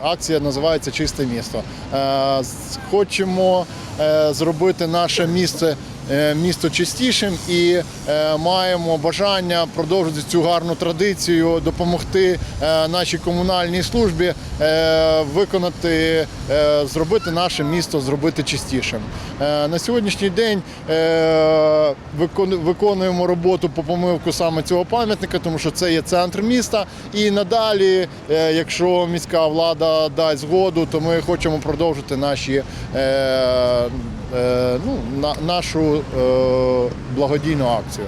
Акція називається Чисте місто. Е, Хочемо е, зробити наше місце. е, Місто чистішим і маємо бажання продовжити цю гарну традицію, допомогти нашій комунальній службі виконати, зробити наше місто, зробити чистішим. На сьогоднішній день виконуємо роботу по помивку саме цього пам'ятника, тому що це є центр міста. І надалі, е, якщо міська влада дасть згоду, то ми хочемо продовжити наші, е, е, ну, на, нашу благодійну акцію.